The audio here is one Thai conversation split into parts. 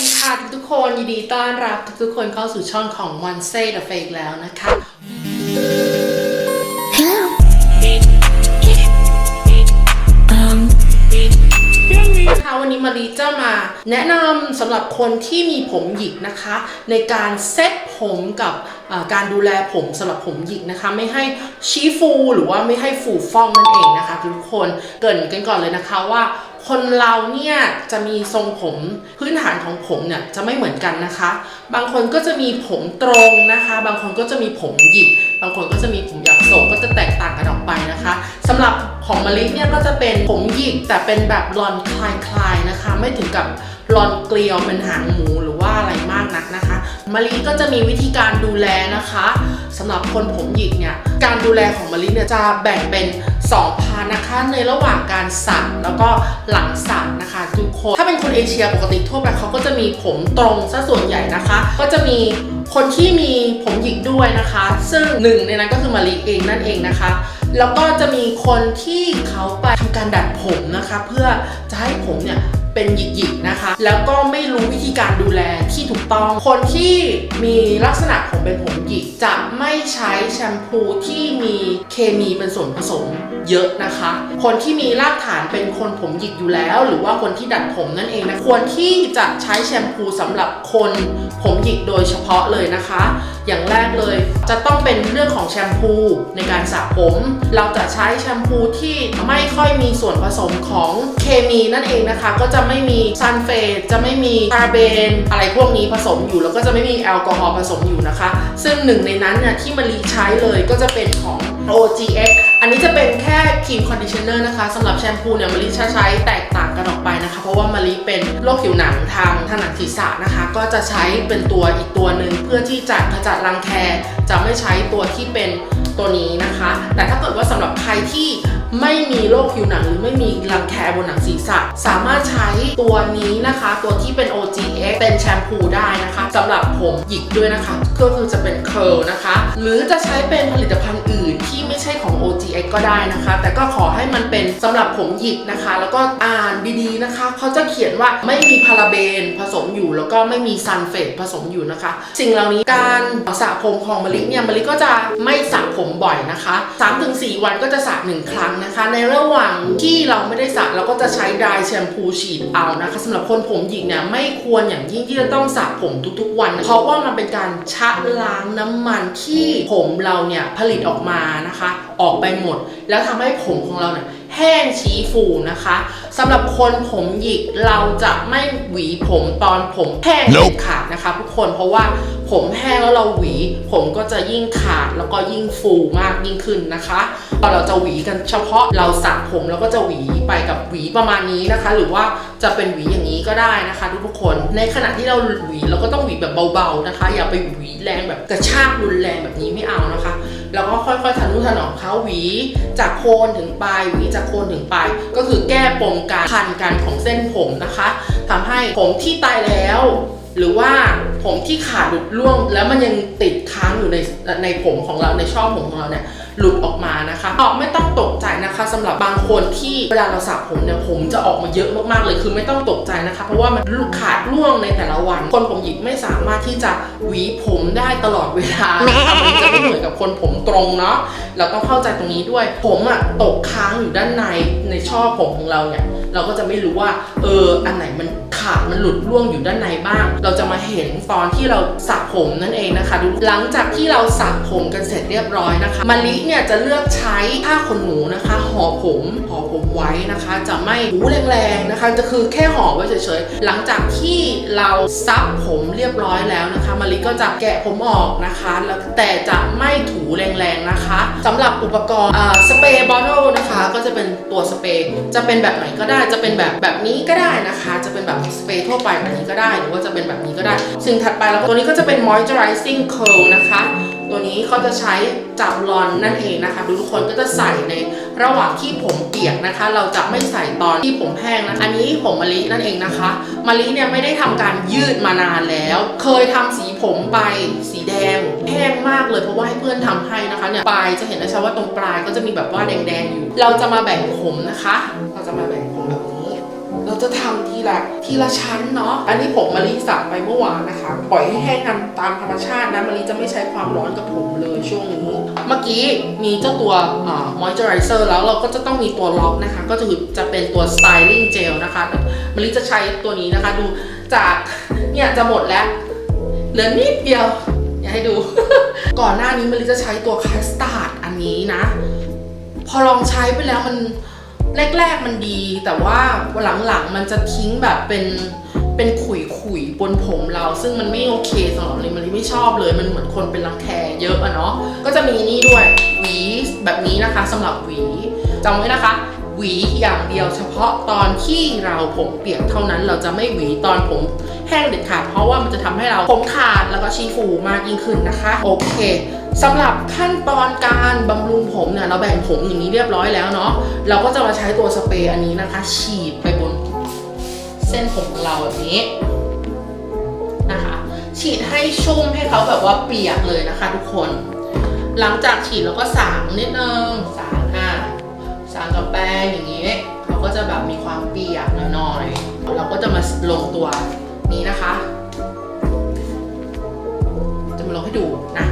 ดีค่ะทุกๆคนยินดีต้อนรับทุกๆคนเข้าสู่ช่องของ One Say the Fake แล้วนะคะค่ะวันนี้มารีจะมาแนะนำสำหรับคนที่มีผมหยิกนะคะ ในการเซ็ตผมกับเอ่อการดูแลผมสำหรับผมหยิกนะคะ ไม่ให้ชี้ฟู หรือว่าไม่ให้ฟูฟ่องนั่นเองนะคะ ทุกคนเกรินกันก่อนเลยนะคะว่า คนเราเนี่ยจะมีทรงผมพื้นฐานของผมเนี่ยจะไม่เหมือนกันนะคะ บางคนก็จะมีผมตรงนะคะ บางคนก็จะมีผมหยิก บางคนก็จะมีผมหยาบ ก็จะแตกต่างกันออกไปนะคะสำหรับของมะลิเนี่ยก็จะเป็นผมหยิกแต่เป็นแบบลอนคลายๆนะคะ ไม่ถึงกับลอนเกลียวเป็นหางหมูหรือว่าอะไรมากนักนะคะมะลิก็จะมีวิธีการดูแลนะคะสำหรับคนผมหยิกเนี่ยการดูแลของมะลิเนี่ยจะแบ่งเป็น2พาร์ทนะคะในระหว่างการสระแล้วก็หลังสระนะคะทุกคนถ้าเป็นคนเอเชียปกติทั่วไปเขาก็จะมีผมตรงซะส่วนใหญ่นะคะ ก็จะมี คนที่มีผมหยิกด้วยนะคะ ซึ่งหนึ่งในนั้นก็คือมะลิเองนั่นเองนะคะ แล้วก็จะมีคนที่เขาไปทำการดัดผมนะคะ เพื่อจะให้ผมเนี่ยเป็นหยิกๆนะคะ แล้วก็ไม่รู้วิธีการดูแลที่ถูกต้อง คนที่มีลักษณะผมเป็นผมหยิกจะไม่ใช้แชมพูที่มีเคมีเป็นส่วนผสม เยอะนะคะ คนที่มีรากฐานเป็นคนผมหยิกอยู่แล้ว หรือว่าคนที่ดัดผมนั่นเองนะควรที่จะใช้แชมพูสำหรับคนผมหยิกโดยเฉพาะเลยนะคะ อย่างแรกเลยจะต้องเป็นเรื่องของแชมพูในการสระผม เราจะใช้แชมพูที่ไม่ค่อยมีส่วนผสมของเคมีนั่นเองนะคะ ก็จะไม่มีซัลเฟตจะไม่มีพาราเบนอะไรพวกนี้ผสมอยู่ แล้วก็จะไม่มีแอลกอฮอล์ผสมอยู่นะคะ ซึ่งหนึ่งในนั้นเนี่ยที่มารีใช้เลยก็จะเป็นของ OGX อันนี้จะเป็นแค่ครีมคอนดิชเนอร์นะคะสำหรับแชมพูเนี่ยมารีใช้แตกต่างกันออกไปนะคะ เพราะว่ามารีเป็นโรคผิวหนังทางทางหนังศีรษะนะคะ ก็จะใช้เป็นตัวอีกตัวหนึ่งเพื่อที่จะขจัดรังแคจะไม่ใช้ตัวที่เป็นตัวนี้นะคะ แต่ถ้าเกิดว่าสำหรับใครที่ ไม่มีโรคผิวหนังหรือไม่มีรังแคบนหนังศีรษะ สามารถใช้ตัวนี้นะคะ ตัวที่เป็น OGX เป็นแชมพูได้นะคะสำหรับผมหยิกด้วยนะคะ ก็คือจะเป็นเค r l นะคะ หรือจะใช้เป็นผลิตภัณฑ์อื่นที่ไม่ใช่ของ OGX ก็ได้นะคะ แต่ก็ขอให้มันเป็นสำหรับผมหยิกนะคะ แล้วก็อ่านดีๆนะคะ เขาจะเขียนว่าไม่มีพาราเบนผสมอยู่แล้วก็ไม่มีซัลเฟตผสมอยู่นะคะ สิ่งเหล่านี้การสระผมของมะลิเนี่ยมะลิก็จะไม่สระผมบ่อยนะคะ 3-4 วันก็จะสระหนึ่งครั้งนะคะ ในระหว่างที่เราไม่ได้สระเราก็จะใช้ดายแชมพูฉีดเอานะคะสำหรับคนผมหยิกเนี่ยไม่ควรอย่างยิ่งที่จะต้องสระผมทุกๆ วัน เพราะว่ามันเป็นการชะล้างน้ำมันที่ผมเราเนี่ยผลิตออกมานะคะ ออกไปหมด แล้วทำให้ผมของเราเนี่ยแห้งชี้ฟูนะคะ สำหรับคนผมหยิกเราจะไม่หวีผมตอนผมแห้งเด็ดขาดนะคะทุกคนเพราะว่าผมแห้งแล้วเราหวี ผมก็จะยิ่งขาดแล้วก็ยิ่งฟูมากยิ่งขึ้นนะคะพอเราจะหวีกันเฉพาะเราสระผมแล้วก็จะหวีไปกับหวีประมาณนี้นะคะ หรือว่าจะเป็นหวีอย่างนี้ก็ได้นะคะ ทุกๆคน ในขณะที่เราหวีเราก็ต้องหวีแบบเบาๆนะคะ อย่าไปหวีแรงแบบกระชากรุนแรงแบบนี้ไม่เอานะคะแล้วก็ค่อยๆทะนุถนอมเขาหวี จากโคนถึงปลายหวีจากโคนถึงปลายก็คือแก้ปมการพันกันของเส้นผมนะคะทำให้ผมที่ตายแล้ว หรือว่าผมที่ขาดหลุดร่วง แล้วมันยังติดค้างอยู่ในในผมของเราในช่อผมของเราเนี่ย หลุดออกมานะคะออกไม่ต้องตกใจนะคะสำหรับบางคนที่เวลาเราสระผมเนี่ยผมจะออกมาเยอะมากๆเลยคือไม่ต้องตกใจนะคะ เพราะว่ามันขาดร่วงในแต่ละวัน คนผมหยิกไม่สามารถที่จะหวีผมได้ตลอดเวลานะคะมันจะไม่เหมือนกับคนผมตรงเนาะเราต้องเข้าใจตรงนี้ด้วย ผมอะตกค้างอยู่ด้านในในช่อผมของเราเนี่ยเราก็จะไม่รู้ว่าเอออันไหนมันขาดมันหลุดร่วงอยู่ด้านในบ้าง เราจะมาเห็นตอนที่เราสระผมนั่นเองนะคะดูหลังจากที่เราสระผมกันเสร็จเรียบร้อยนะคะมะลิเนี่ยจะเลือกใช้ผ้าขนหนูนะคะห่อผมห่อผมไว้นะคะ จะไม่หูแรงๆนะคะจะคือแค่ห่อไว้เฉยๆ หลังจากที่เราซับผมเรียบร้อยแล้วนะคะมาริก็จะแกะผมออกนะคะแล้วแต่จะไม่ถูแรงๆนะคะสำหรับอุปกรณ์สเปรย์บอทเทิลนะคะ ตัวสเปรย์จะเป็นแบบไหนก็ได้จะเป็นแบบแบบนี้ก็ได้นะคะ จะเป็นแบบสเปรย์ทั่วไปแบบนี้ก็ได้ หรือว่าจะเป็นแบบนี้ก็ได้ สิ่งถัดไปแล้วตัวนี้ก็จะเป็น moisturizing curl นะคะ ตัวนี้เขาจะใช้จับรอนนั่นเองนะคะ ทุกคนก็จะใส่ใน ระหว่างที่ผมเปียกนะคะ เราจะไม่ใส่ตอนที่ผมแห้งนะ อันนี้ผมมะลินั่นเองนะคะมะลิเนี่ยไม่ได้ทำการยืดมานานแล้ว เคยทำสีผมไปสีแดงแห้งมากเลยเพราะว่าให้เพื่อนทำให้นะคะเนี่ยปลายจะเห็นนะชะว่าตรงปลายก็จะมีแบบว่าแดงๆอยู่ เราจะมาแบ่งผมนะคะ จะมาแบ่งผมแบบนี้เราทำทีละทีละชั้นเนาะ อันนี้ผมมารีสั่งไปเมื่อวานนะคะ ปล่อยให้แห้งตามตามธรรมชาตินะมารีจะไม่ใช้ความร้อนกับผมเลยช่วงนี้เมื่อกี้มีเจ้าตัวอ่า moisturizer แล้วเราก็จะต้องมีตัวล็อกนะคะ ก็จะคือจะเป็นตัว styling gel นะคะมารีจะใช้ตัวนี้นะคะ ดูจากเนี่ยจะหมดแล้วเหลือนิดเดียวอยากให้ดู ก่อนหน้านี้มารีจะใช้ตัวคัสตาร์ดอันนี้นะ พอลองใช้ไปแล้วมัน แรกๆมันดี แต่ว่าหลังๆมันจะทิ้งแบบเป็นเป็นขุยขุยๆบนผมเรา ซึ่งมันไม่โอเคสำหรับลิมารีไม่ชอบเลย มันเหมือนคนเป็นรังแคเยอะอะเนาะก็จะมีนี่ด้วยหวีแบบนี้นะคะสำหรับหวีจำไว้นะคะหวีอย่างเดียวเฉพาะตอนที่เราผมเปียกเท่านั้น เราจะไม่หวีตอนผมแห้งเด็ดขาดเพราะว่ามันจะทำให้เราผมขาดแล้วก็ชีฟูมากยิ่งขึ้นนะคะ โอเค สำหรับขั้นตอนการบำรุงผมเนี่ยเราแบ่งผมอย่างนี้เรียบร้อยแล้วเนาะเราก็จะมาใช้ตัวสเปรย์อันนี้นะคะ ฉีดไปบน เส้นผมของเราแบบนี้นะคะ ฉีดให้ชุ่มให้เขาแบบว่าเปียกเลยนะคะ ทุกคน หลังจากฉีดแล้วก็สางนิดนึงสางอะสางกับแป้งอย่างนี้เขาก็จะแบบมีความเปียกหน่อยๆเราก็จะมาลงตัวนี้นะคะ จะมาลงให้ดูนะ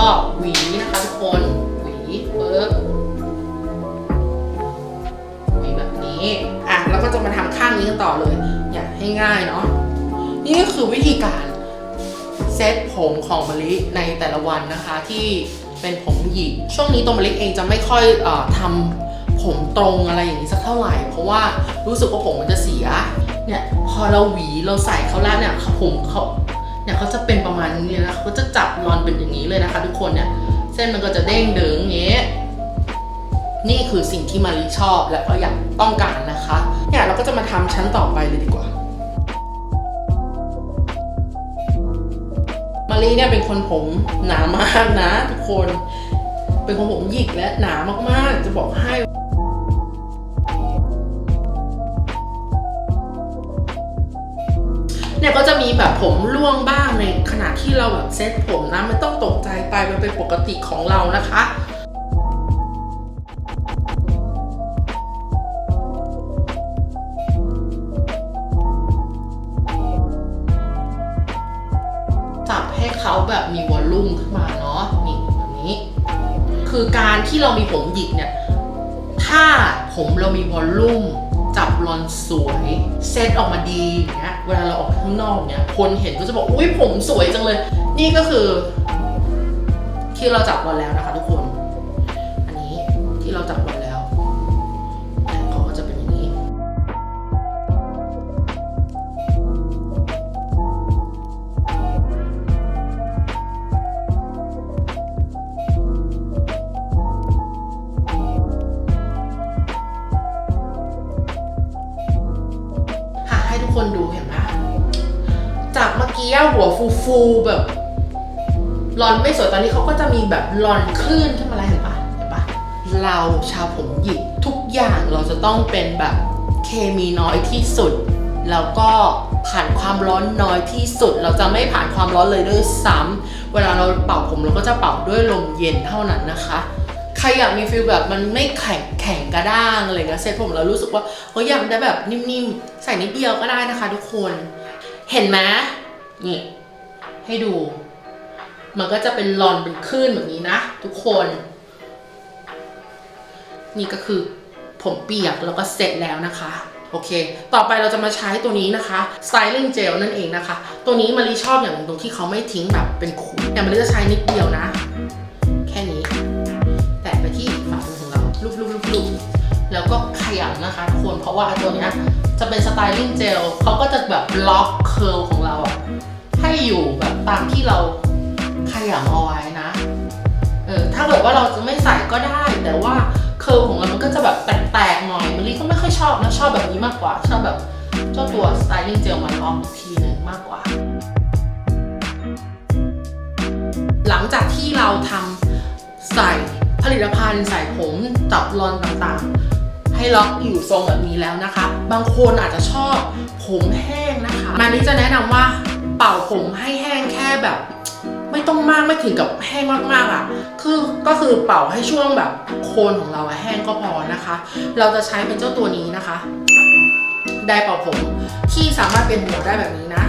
ก็หวีนะคะทุกคนหวีปึ๊บหวีแบบนี้อะแล้วก็จะมาทำข้างนี้กันต่อเลย อย่าให้ง่ายเนาะนี่ก็คือวิธีการเซตผมของมะลิในแต่ละวันนะคะที่เป็นผมหยิกช่วงนี้ตัวมะลิเองจะไม่ค่อยออทำผมตรงอะไรอย่างนี้สักเท่าไหร่ เพราะว่ารู้สึกว่าผมมันจะเสียเนี่ยพอเราหวีเราใส่เขาแล้วเนี่ยผมเขา เนี่ยเขาจะเป็นประมาณนี้นะเขาจะจับรอนเป็นอย่างนี้เลยนะคะ ทุกคนเนี่ย เส้นมันก็จะเด้งเดิงอย่างนี้นี่คือสิ่งที่มารีชอบและก็อยากต้องการนะคะเนี่ยเราก็จะมาทำชั้นต่อไปเลยดีกว่ามารีเนี่ยเป็นคนผมหนามากนะทุกคน เป็นคนผมหยิกและหนามากๆ จะบอกให้ เนี่ยก็จะมีแบบผมร่วงบ้างในขณะที่เราแบบเซ็ตผมนะไม่ต้องตกใจไปมันเป็นปกติของเรานะคะจับให้เขาแบบมีวอลลุ่มขึ้นมาเนาะนี่แบบนี้ คือการที่เรามีผมหยิกเนี่ย ถ้าผมเรามีวอลลุ่ม จับลอนสวย เซตออกมาดีเงี้ยเวลาเราออกข้างนอกเนี่ยคนเห็นก็จะบอกอุ้ยผมสวยจังเลย นี่ก็คือ ที่เราจับรอนแล้วนะคะ ฟูฟูๆแบบรอนไม่สวยตอนนี้เขาก็จะมีแบบรอนคลื่นขึ้นมาแล้วเห็นปะเห็นปะเราชาวผมหยิกทุกอย่างเราจะต้องเป็นแบบเคมีน้อยที่สุด แล้วก็ผ่านความร้อนน้อยที่สุด เราจะไม่ผ่านความร้อนเลยด้วยซ้ำเวลาเราเป่าผมเราก็จะเป่าด้วยลมเย็นเท่านั้นนะคะใครอยากมีฟิลแบบมันไม่แข็งแข็งกระด้างอะไรเงี้ยเซ็ตผมเรารู้สึกว่าเฮ้ยอยากได้แบบนิ่มๆ ใส่นิดเดียวก็ได้นะคะทุกคน เห็นไหมนี่ ให้ดู มันก็จะเป็นรอนเป็นคลื่นแบบนี้นะ ทุกคน นี่ก็คือผมเปียกแล้วก็เสร็จแล้วนะคะ โอเค ต่อไปเราจะมาใช้ตัวนี้นะคะ styling gel นั่นเองนะคะ ตัวนี้มารีชอบอย่างหนึ่งตรงที่เขาไม่ทิ้งแบบเป็นขุยแต่มารีจะใช้นิดเดียวนะ แค่นี้ แตะไปที่ฝ่ามือของเราลูบลูบลูบลูแล้วก็ขยำนะคะทุกคนเพราะว่าตัวเนี้ยจะเป็นสไตลิ่งเจลเขาก็จะแบบล็อกเคิร์ลของเราอะ ให้อยู่แบบตามที่เราขยำเอาไว้นะ เออถ้าเกิดว่าเราจะไม่ใส่ก็ได้ แต่ว่าเคิร์ของเรามันก็จะแบบแตกๆหน่อยมารีก็ไม่ค่อยชอบนะชอบแบบนี้มากกว่า ชอบแบบเจ้าตัวสไตลิ่งเจลมาล็ออกทีนึงมากกว่า หลังจากที่เราทำใส่ผลิตภัณฑ์ใส่ผมจับรอนต่างๆ ให้ล็อกอยู่ทรงแบบนี้แล้วนะคะ บางคนอาจจะชอบผมแห้งนะคะ มานี้จะแนะนำว่า เป่าผมให้แห้งแค่แบบ ไม่ต้องมากไม่ถึงกับแห้งมากๆอะ คือก็คือเป่าให้ช่วงแบบโคนของเราอะแห้งก็พอนะคะ เราจะใช้เป็นเจ้าตัวนี้นะคะไดร์เป่าผมที่สามารถเป็นหัวได้แบบนี้นะ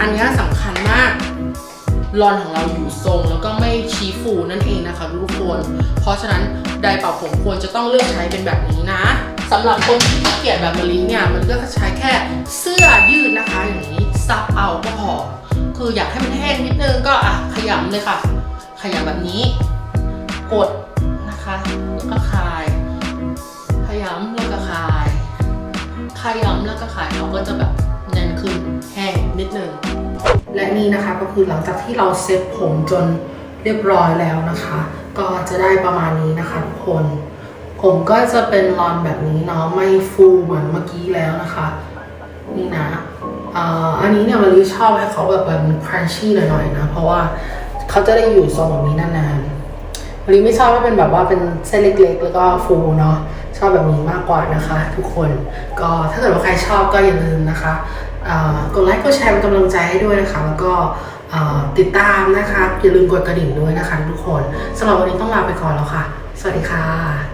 อันนี้สำคัญมากรอนของเราอยู่ทรงแล้วก็ไม่ชี้ฟูนั่นเองนะคะทุกคน เพราะฉะนั้นไดร์เป่าผมควรจะต้องเลือกใช้เป็นแบบนี้นะสำหรับคนที่ขี้เกียจแบบมะลิเนี่ยมันก็จะใช้แค่เสื้อยืดนะคะอย่างนี้ ซับเอาก็พอ คืออยากให้มันแห้งนิดนึงก็อะขยำเลยค่ะ ขยำแบบนี้ กดนะคะแล้วก็คลาย ขยำแล้วก็คลาย ขยำแล้วก็ขายเขาก็จะแบบแน่นขึ้นแห้งนิดนึง และนี่นะคะก็คือหลังจากที่เราเซ็ตผมจนเรียบร้อยแล้วนะคะ ก็จะได้ประมาณนี้นะคะทุกคน ผมก็จะเป็นรอนแบบนี้เนาะไม่ฟูเหมือนเมื่อกี้แล้วนะคะ นี่นะ อันนี้เนี่ยมารีชอบให้เขาแบบเป็นครันชี่หน่อยๆนะ เพราะว่าเขาจะได้อยู่ทรงแบบนี้นานๆมารีไม่ชอบให้เป็นแบบว่าเป็นเส้นเล็กๆ แล้วก็ฟูเนาะชอบแบบนี้มากกว่านะคะ ทุกคนก็ถ้าเกิดว่าใครชอบก็อย่าลืมนะคะกดไลค์กดแชร์เป็นกำลังใจให้ด้วยนะคะ แล้วก็ติดตามนะคะ อย่าลืมกดกระดิ่งด้วยนะคะ ทุกคนสำหรับวันนี้ต้องลาไปก่อนแล้วค่ะ สวัสดีค่ะ